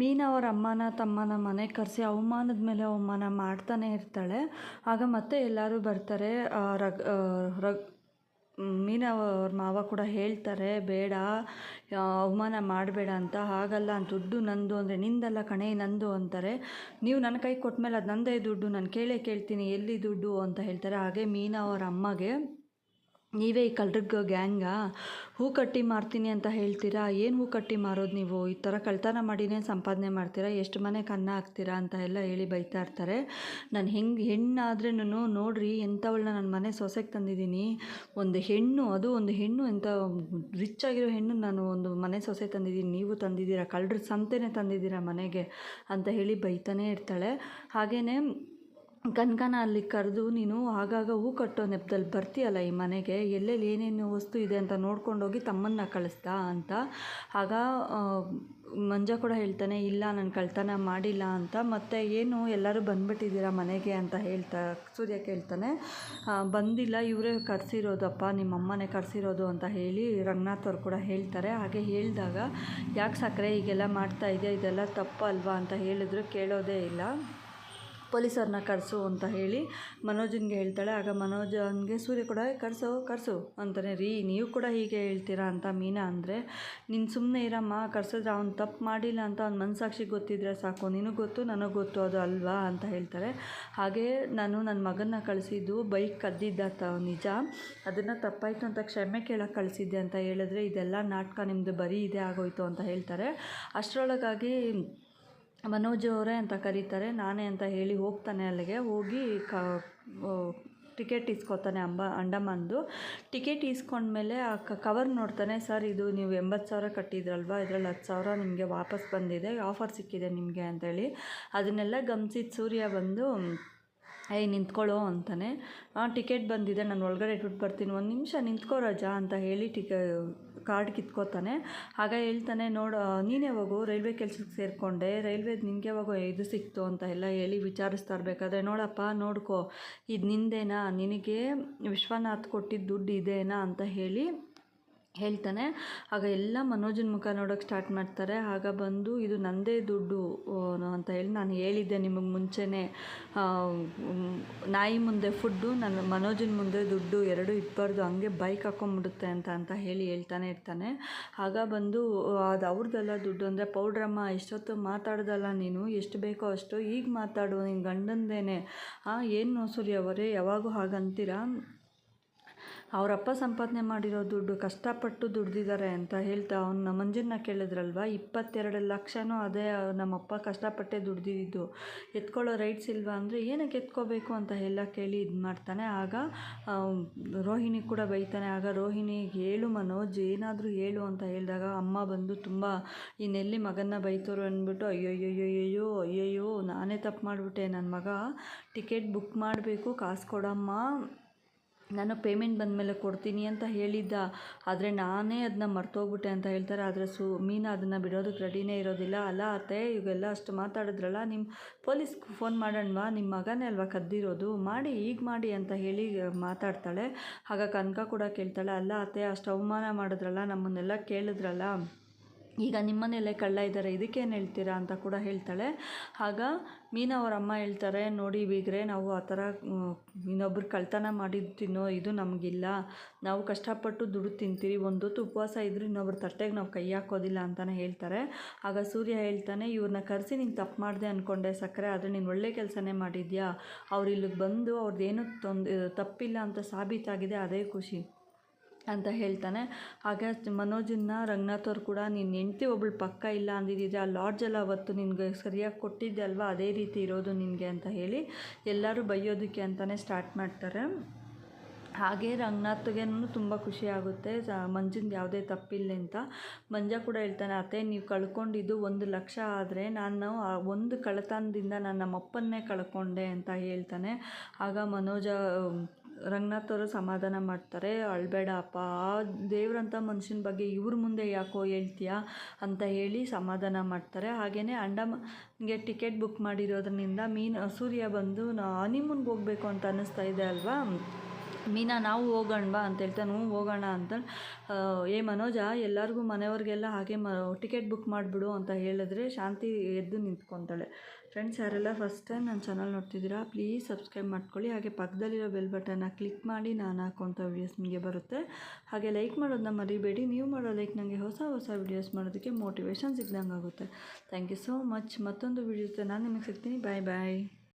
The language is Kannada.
ಮೀನಾ ಅವರ ಅಮ್ಮನ ತಮ್ಮನ ಮನೆಗೆ ಕರೆಸಿ ಅವಮಾನದ ಮೇಲೆ ಅವಮಾನ ಮಾಡ್ತಾನೆ ಇರ್ತಾಳೆ. ಆಗ ಮತ್ತೆ ಎಲ್ಲರೂ ಬರ್ತಾರೆ. ರಗ್ ರಗ್, ಮೀನಾ ಅವ್ರ ಮಾವ ಕೂಡ ಹೇಳ್ತಾರೆ, ಬೇಡ ಅವಮಾನ ಮಾಡಬೇಡ ಅಂತ. ಹಾಗಲ್ಲ ದುಡ್ಡು ನಂದು ಅಂದರೆ ನಿಂದಲ್ಲ ಕಣೆ, ನಂದು ಅಂತಾರೆ. ನೀವು ನನ್ನ ಕೈ ಕೊಟ್ಟ ಮೇಲೆ ಅದು ನಂದೇ ದುಡ್ಡು, ನಾನು ಕೇಳೇ ಕೇಳ್ತೀನಿ, ಎಲ್ಲಿ ದುಡ್ಡು? ಅಂತ ಹೇಳ್ತಾರೆ. ಹಾಗೆ ಮೀನಾ ಅವ್ರ ಅಮ್ಮಗೆ ನೀವೇ ಈ ಕಳ್ಳರಿಗೆ ಗ್ಯಾಂಗಾ, ಹೂ ಕಟ್ಟಿ ಮಾರ್ತೀನಿ ಅಂತ ಹೇಳ್ತೀರಾ? ಏನು ಹೂ ಕಟ್ಟಿ ಮಾರೋದು ನೀವು? ಈ ಥರ ಕಳ್ತನ ಮಾಡಿನೇ ಸಂಪಾದನೆ ಮಾಡ್ತೀರಾ? ಎಷ್ಟು ಮನೆಗೆ ಕನ್ನ ಹಾಕ್ತೀರಾ ಅಂತ ಎಲ್ಲ ಹೇಳಿ ಬೈತಾ ಇರ್ತಾರೆ. ನಾನು ಹೆಂಗೆ ಹೆಣ್ಣಾದ್ರೂ ನೋಡ್ರಿ ಎಂಥವಳನ್ನ ನನ್ನ ಮನೆ ಸೊಸೆಗೆ ತಂದಿದ್ದೀನಿ. ಒಂದು ಹೆಣ್ಣು, ಅದು ಒಂದು ಹೆಣ್ಣು, ಎಂಥ ರಿಚ್ ಆಗಿರೋ ಹೆಣ್ಣು ನಾನು ಒಂದು ಮನೆ ಸೊಸೆ ತಂದಿದ್ದೀನಿ, ನೀವು ತಂದಿದ್ದೀರಾ ಕಳ್ಳರ ಸಂತೆನೇ ತಂದಿದ್ದೀರಾ ಮನೆಗೆ ಅಂತ ಹೇಳಿ ಬೈತಾನೇ ಇರ್ತಾಳೆ. ಹಾಗೆಯೇ ಕನಕನ ಅಲ್ಲಿ ಕರೆದು ನೀನು ಆಗಾಗ ಹೂ ಕಟ್ಟೋ ನೆಪದಲ್ಲಿ ಬರ್ತೀಯಲ್ಲ ಈ ಮನೆಗೆ? ಎಲ್ಲೆಲ್ಲಿ ಏನೇನು ವಸ್ತು ಇದೆ ಅಂತ ನೋಡ್ಕೊಂಡೋಗಿ ತಮ್ಮನ್ನ ಕಳಿಸ್ತಾ ಅಂತ. ಆಗ ಮಂಜ ಕೂಡ ಹೇಳ್ತಾನೆ, ಇಲ್ಲ, ನಾನು ಕಳ್ತನ ಮಾಡಿಲ್ಲ ಅಂತ. ಮತ್ತು ಏನು, ಎಲ್ಲರೂ ಬಂದ್ಬಿಟ್ಟಿದ್ದೀರಾ ಮನೆಗೆ ಅಂತ ಹೇಳ್ತಾ, ಸೂರ್ಯ ಕೇಳ್ತಾನೆ. ಬಂದಿಲ್ಲ, ಇವರೇ ಕರೆಸಿರೋದಪ್ಪ ನಿಮ್ಮ ಅಮ್ಮನೇ ಕರೆಸಿರೋದು ಅಂತ ಹೇಳಿ ರಂಗನಾಥ್ ಅವ್ರು ಕೂಡ ಹೇಳ್ತಾರೆ. ಹಾಗೆ ಹೇಳಿದಾಗ, ಯಾಕೆ ಸಕ್ಕರೆ ಹೀಗೆಲ್ಲ ಮಾಡ್ತಾ ಇದೆಯಾ, ಇದೆಲ್ಲ ತಪ್ಪು ಅಲ್ವಾ ಅಂತ ಹೇಳಿದ್ರು, ಕೇಳೋದೇ ಇಲ್ಲ. ಪೊಲೀಸರನ್ನ ಕರೆಸು ಅಂತ ಹೇಳಿ ಮನೋಜನ್ಗೆ ಹೇಳ್ತಾಳೆ, ಆಗ ಮನೋಜನ್ಗೆ, ಸೂರ್ಯ ಕೂಡ, ಕರೆಸು ಕರೆಸು ಅಂತಾನೆ, ರೀ, ನೀವು ಕೂಡ ಹೀಗೆ ಹೇಳ್ತೀರಾ? ಅಂತ ಮೀನಾ ಅಂದರೆ, ನೀನು ಸುಮ್ಮನೆ ಇರಮ್ಮ, ಕರೆಸಿದ್ರೆ ಅವ್ನು ತಪ್ಪು ಮಾಡಿಲ್ಲ ಅಂತ ಅವ್ನ ಮನಸಾಕ್ಷಿ ಗೊತ್ತಿದ್ರೆ ಸಾಕು, ನಿನಗೆ ಗೊತ್ತು, ನನಗೆ ಗೊತ್ತು, ಅದು ಅಲ್ವಾ? ಅಂತ ಹೇಳ್ತಾರೆ. ಹಾಗೆ ನಾನು ನನ್ನ ಮಗನ್ನ ಕಳಿಸಿದ್ದು ಬೈಕ್ ಕದ್ದಿದ್ದ ನಿಜ, ಅದನ್ನು ತಪ್ಪಾಯಿತು ಅಂತ ಕ್ಷಮೆ ಕೇಳಕ್ಕೆ ಕಳಿಸಿದ್ದೆ ಅಂತ ಹೇಳಿದ್ರೆ, ಇದೆಲ್ಲ ನಾಟಕ ನಿಮ್ಮದು ಬರೀ ಇದೇ ಆಗೋಯ್ತು ಅಂತ ಹೇಳ್ತಾರೆ. ಅಷ್ಟರೊಳಗಾಗಿ ಮನೋಜ್ ಅವರೇ ಅಂತ ಕರೀತಾರೆ, ನಾನೇ ಅಂತ ಹೇಳಿ ಹೋಗ್ತಾನೆ ಅಲ್ಲಿಗೆ. ಹೋಗಿ ಕ ಟಿಕೆಟ್ ಇಸ್ಕೊತಾನೆ ಅಂಬ, ಅಂಡಮಾನ್ದು. ಟಿಕೆಟ್ ಇಸ್ಕೊಂಡ್ಮೇಲೆ ಆ ಕವರ್ ನೋಡ್ತಾನೆ, ಸರ್, ಇದು ನೀವು ಎಂಬತ್ತು ಸಾವಿರ ಕಟ್ಟಿದ್ರಲ್ವಾ? ಇದರಲ್ಲಿ ಹತ್ತು ಸಾವಿರ ನಿಮಗೆ ವಾಪಸ್ ಬಂದಿದೆ, ಆಫರ್ ಸಿಕ್ಕಿದೆ ನಿಮಗೆ ಅಂತೇಳಿ. ಅದನ್ನೆಲ್ಲ ಗಮನಿಸಿದ ಸೂರ್ಯ ಬಂದು ಏಯ್ ನಿಂತ್ಕೊಳ್ಳೋ ಅಂತಾನೆ. ಟಿಕೆಟ್ ಬಂದಿದೆ, ನಾನು ಒಳಗಡೆ ಇಟ್ಬಿಟ್ಟು ಬರ್ತೀನಿ. ಒಂದು ನಿಮಿಷ ನಿಂತ್ಕೋ ರಜಾ ಅಂತ ಹೇಳಿ ಟಿಕ, ಕಾರ್ಡ್ ಕಿತ್ಕೋತಾನೆ. ಆಗ ಹೇಳ್ತಾನೆ, ನೋಡು ನೀನು ಯಾವಾಗೋ ರೈಲ್ವೆ ಕೆಲ್ಸಕ್ಕೆ ಸೇರಿಕೊಂಡೆ. ರೈಲ್ವೆ ನಿನಗೆ ಯಾವಾಗ ಇದು ಸಿಕ್ತು ಅಂತ ಎಲ್ಲ ಹೇಳಿ ವಿಚಾರಿಸ್ತಾ ಇರಬೇಕಾದ್ರೆ, ನೋಡಪ್ಪ, ನೋಡ್ಕೋ. ಇದು ನಿಂದೇನಾ? ನಿನಗೆ ವಿಶ್ವನಾಥ್ ಕೊಟ್ಟಿದ್ದ ದುಡ್ಡು ಇದೇನಾ? ಅಂತ ಹೇಳಿ ಹೇಳ್ತಾನೆ. ಆಗ ಎಲ್ಲ ಮನೋಜನ ಮುಖ ನೋಡೋಕ್ಕೆ ಸ್ಟಾರ್ಟ್ ಮಾಡ್ತಾರೆ. ಆಗ ಬಂದು ಇದು ನನ್ನದೇ ದುಡ್ಡು ಅಂತ ಹೇಳಿ ನಾನು ಹೇಳಿದ್ದೆ ನಿಮಗೆ ಮುಂಚೆನೇ. ನಾಯಿ ಮುಂದೆ ಫುಡ್ಡು, ನನ್ನ ಮನೋಜನ ಮುಂದೆ ದುಡ್ಡು, ಎರಡು ಇಟ್ಬಾರ್ದು ಹಂಗೆ ಬೈಕ್ ಹಾಕೊಂಬಿಡುತ್ತೆ ಅಂತ ಅಂತ ಹೇಳಿ ಹೇಳ್ತಾನೆ ಇರ್ತಾನೆ. ಆಗ ಬಂದು ಅದು ಅವ್ರದ್ದೆಲ್ಲ ದುಡ್ಡು ಅಂದರೆ ಪೌಡ್ರಮ್ಮ ಎಷ್ಟೊತ್ತು ಮಾತಾಡ್ದಲ್ಲ ನೀನು, ಎಷ್ಟು ಬೇಕೋ ಅಷ್ಟು, ಈಗ ಮಾತಾಡು ನಿನ್ನ ಗಂಡಂದೇನೆ. ಏನು ಸೂರ್ಯ ಅವರೇ, ಯಾವಾಗೂ ಹಾಗಂತೀರಾ? ಅವರಪ್ಪ ಸಂಪಾದನೆ ಮಾಡಿರೋ ದುಡ್ಡು ಕಷ್ಟಪಟ್ಟು ದುಡ್ದಿದ್ದಾರೆ ಅಂತ ಹೇಳ್ತಾ ಅವ್ನ ಮಂಜನ್ನ ಕೇಳಿದ್ರಲ್ವ? ಇಪ್ಪತ್ತೆರಡು ಲಕ್ಷನೂ ಅದೇ ನಮ್ಮಪ್ಪ ಕಷ್ಟಪಟ್ಟೆ ದುಡ್ದಿದ್ದು. ಎತ್ಕೊಳ್ಳೋ ರೈಟ್ಸ್ ಇಲ್ವಾ ಅಂದರೆ ಏನಕ್ಕೆ ಎತ್ಕೋಬೇಕು ಅಂತ ಎಲ್ಲ ಕೇಳಿ ಇದು ಮಾಡ್ತಾನೆ. ಆಗ ರೋಹಿಣಿ ಕೂಡ ಬೈತಾನೆ. ಆಗ ರೋಹಿಣಿಗೆ ಹೇಳು ಮನೋಜ್, ಏನಾದರೂ ಹೇಳು ಅಂತ ಹೇಳಿದಾಗ ಅಮ್ಮ ಬಂದು ತುಂಬ, ಇನ್ನೆಲ್ಲಿ ಮಗನ್ನ ಬೈತೋರು ಅಂದ್ಬಿಟ್ಟು ಅಯ್ಯೋಯ್ಯೋಯ್ಯೋಯ್ಯೋ ಅಯ್ಯಯ್ಯೋ, ನಾನೇ ತಪ್ಪು ಮಾಡಿಬಿಟ್ಟೆ. ನನ್ನ ಮಗ ಟಿಕೆಟ್ ಬುಕ್ ಮಾಡಬೇಕು, ಕಾಸು ಕೊಡಮ್ಮ. ನಾನು ಪೇಮೆಂಟ್ ಬಂದಮೇಲೆ ಕೊಡ್ತೀನಿ ಅಂತ ಹೇಳಿದ್ದ, ಆದರೆ ನಾನೇ ಅದನ್ನ ಮರ್ತೋಗ್ಬಿಟ್ಟೆ ಅಂತ ಹೇಳ್ತಾರೆ. ಆದರೆ ಸು, ಮೀನಾ ಅದನ್ನು ಬಿಡೋದಕ್ಕೆ ರೆಡಿನೇ ಇರೋದಿಲ್ಲ. ಅಲ್ಲ ಅತ್ತೆ ಇವೆಲ್ಲ ಅಷ್ಟು ಮಾತಾಡಿದ್ರಲ್ಲ ನಿಮ್ಮ ಪೊಲೀಸ್ಗೆ ಫೋನ್ ಮಾಡೋಣವಾ? ನಿಮ್ಮ ಮಗನೇ ಅಲ್ವಾ ಕದ್ದಿರೋದು? ಮಾಡಿ ಈಗ ಮಾಡಿ ಅಂತ ಹೇಳಿ ಮಾತಾಡ್ತಾಳೆ. ಆಗ ಕನಕ ಕೂಡ ಕೇಳ್ತಾಳೆ ಅಲ್ಲ ಅತ್ತೆ, ಅಷ್ಟು ಅವಮಾನ ಮಾಡಿದ್ರಲ್ಲ, ನಮ್ಮನ್ನೆಲ್ಲ ಕೇಳಿದ್ರಲ್ಲ. ಈಗ ನಿಮ್ಮನೇಲೆ ಕಳ್ಳ ಇದ್ದಾರೆ, ಇದಕ್ಕೇನು ಹೇಳ್ತೀರಾ ಅಂತ ಕೂಡ ಹೇಳ್ತಾಳೆ. ಆಗ ಮೀನಾ ಅವ್ರ ಅಮ್ಮ ಹೇಳ್ತಾರೆ, ನೋಡಿ ಬೀಗ್ರೆ ನಾವು ಆ ಥರ ಇನ್ನೊಬ್ರು ಕಳ್ತನ ಮಾಡಿದ್ದು ತಿನ್ನೋ ಇದು ನಮಗಿಲ್ಲ. ನಾವು ಕಷ್ಟಪಟ್ಟು ದುಡ್ಡು ತಿಂತೀವಿ ಒಂದೊತ್ತು ಉಪವಾಸ ಇದ್ದರೂ ಇನ್ನೊಬ್ರು ತಟ್ಟೆಗೆ ನಾವು ಕೈ ಹಾಕೋದಿಲ್ಲ ಅಂತಲೇ ಹೇಳ್ತಾರೆ. ಆಗ ಸೂರ್ಯ ಹೇಳ್ತಾನೆ ಇವ್ರನ್ನ ಕರೆಸಿ ನೀನು ತಪ್ಪು ಮಾಡಿದೆ ಅಂದ್ಕೊಂಡೆ ಸಕ್ಕರೆ, ಆದರೆ ನೀನು ಒಳ್ಳೆ ಕೆಲಸನೇ ಮಾಡಿದ್ಯಾ? ಅವ್ರು ಇಲ್ಲಿಗೆ ಬಂದು ಅವ್ರದ್ದೇನು ತೊಂದ, ತಪ್ಪಿಲ್ಲ ಅಂತ ಸಾಬೀತಾಗಿದೆ, ಅದೇ ಖುಷಿ. ಅಂತ ಹೇಳ್ತಾನೆ. ಹಾಗೆ ಮನೋಜನ್ನ ರಂಗನಾಥ್ ಅವ್ರು ಕೂಡ ನಿನ್ನ ಹೆಂಡ್ತಿ ಒಬ್ಳು ಪಕ್ಕ ಇಲ್ಲ ಅಂದಿದ್ದಿದ್ರೆ ಆ ಲಾಡ್ಜೆಲ್ಲ ಅವತ್ತು ನಿನಗೆ ಸರಿಯಾಗಿ ಕೊಟ್ಟಿದ್ದೆ ಅಲ್ವಾ? ಅದೇ ರೀತಿ ಇರೋದು ನಿನಗೆ, ಅಂತ ಹೇಳಿ ಎಲ್ಲರೂ ಬೈಯೋದಕ್ಕೆ ಅಂತಲೇ ಸ್ಟಾರ್ಟ್ ಮಾಡ್ತಾರೆ. ಹಾಗೆ ರಂಗನಾಥ್ಗೇನು ತುಂಬ ಖುಷಿ ಆಗುತ್ತೆ. ಮಂಜಿಂದು ಯಾವುದೇ ತಪ್ಪಿಲ್ಲ ಅಂತ. ಮಂಜ ಕೂಡ ಹೇಳ್ತಾನೆ, ಅತ್ತೆ, ನೀವು ಕಳ್ಕೊಂಡಿದ್ದು ಒಂದು ಲಕ್ಷ ಆದರೆ ನಾನು ಒಂದು ಕಳತನದಿಂದ ನಾನು ನಮ್ಮಪ್ಪನ್ನೇ ಕಳ್ಕೊಂಡೆ, ಅಂತ ಹೇಳ್ತಾನೆ. ಆಗ ಮನೋಜ ರಂಗನಾಥ್ ಅವರು ಸಮಾಧಾನ ಮಾಡ್ತಾರೆ. ಅಳ್ಬೇಡ ಅಪ್ಪ ಆ ದೇವ್ರಂಥ ಮನುಷ್ಯನ ಬಗ್ಗೆ ಇವ್ರ ಮುಂದೆ ಯಾಕೋ ಹೇಳ್ತೀಯಾ? ಅಂತ ಹೇಳಿ ಸಮಾಧಾನ ಮಾಡ್ತಾರೆ. ಹಾಗೆಯೇ ಅಂಡಮಾನ್ಗೆ ಟಿಕೆಟ್ ಬುಕ್ ಮಾಡಿರೋದ್ರಿಂದ ಮೀನು, ಸೂರ್ಯ ಬಂದು, ನಾ ಹನಿಮೂನ್ಗೆ ಹೋಗಬೇಕು ಅಂತ ಅನ್ನಿಸ್ತಾ ಇದೆ ಅಲ್ವಾ? ಮೀನಾ, ನಾವು ಹೋಗೋಣ ಬಾ ಅಂತ ಹೇಳ್ತಾ ಹ್ಞೂ, ಹೋಗೋಣ ಅಂತ. ಏ ಮನೋಜ, ಎಲ್ಲರಿಗೂ ಮನೆಯವ್ರಿಗೆಲ್ಲ ಹಾಗೆ ಮ, ಟಿಕೆಟ್ ಬುಕ್ ಮಾಡಿಬಿಡು ಅಂತ ಹೇಳಿದ್ರೆ ಶಾಂತಿ ಎದ್ದು ನಿಂತ್ಕೊತಾಳೆ. ಫ್ರೆಂಡ್ಸ್ ಯಾರೆಲ್ಲ ಫಸ್ಟ್ ಟೈಮ್ ನನ್ನ ಚಾನಲ್ ನೋಡ್ತಿದ್ದೀರಾ ಪ್ಲೀಸ್ ಸಬ್ಸ್ಕ್ರೈಬ್ ಮಾಡ್ಕೊಳ್ಳಿ. ಹಾಗೆ ಪಕ್ಕದಲ್ಲಿರೋ ಬೆಲ್ ಬಟನ್ನ ಕ್ಲಿಕ್ ಮಾಡಿ ನಾನು ಹಾಕೋಂಥ ವೀಡಿಯೋಸ್ ನಿಮಗೆ ಬರುತ್ತೆ. ಹಾಗೆ ಲೈಕ್ ಮಾಡೋದನ್ನ ಮರಿಬೇಡಿ. ನೀವು ಮಾಡೋ ಲೈಕ್ ನನಗೆ ಹೊಸ ಹೊಸ ವೀಡಿಯೋಸ್ ಮಾಡೋದಕ್ಕೆ ಮೋಟಿವೇಶನ್ ಸಿಗ್ದಂಗೆ ಆಗುತ್ತೆ ಥ್ಯಾಂಕ್ ಯು ಸೋ ಮಚ್ ಮತ್ತೊಂದು ವೀಡಿಯೋಸ್ ನಾನು ನಿಮಗೆ ಸಿಗ್ತೀನಿ. ಬಾಯ್ ಬಾಯ್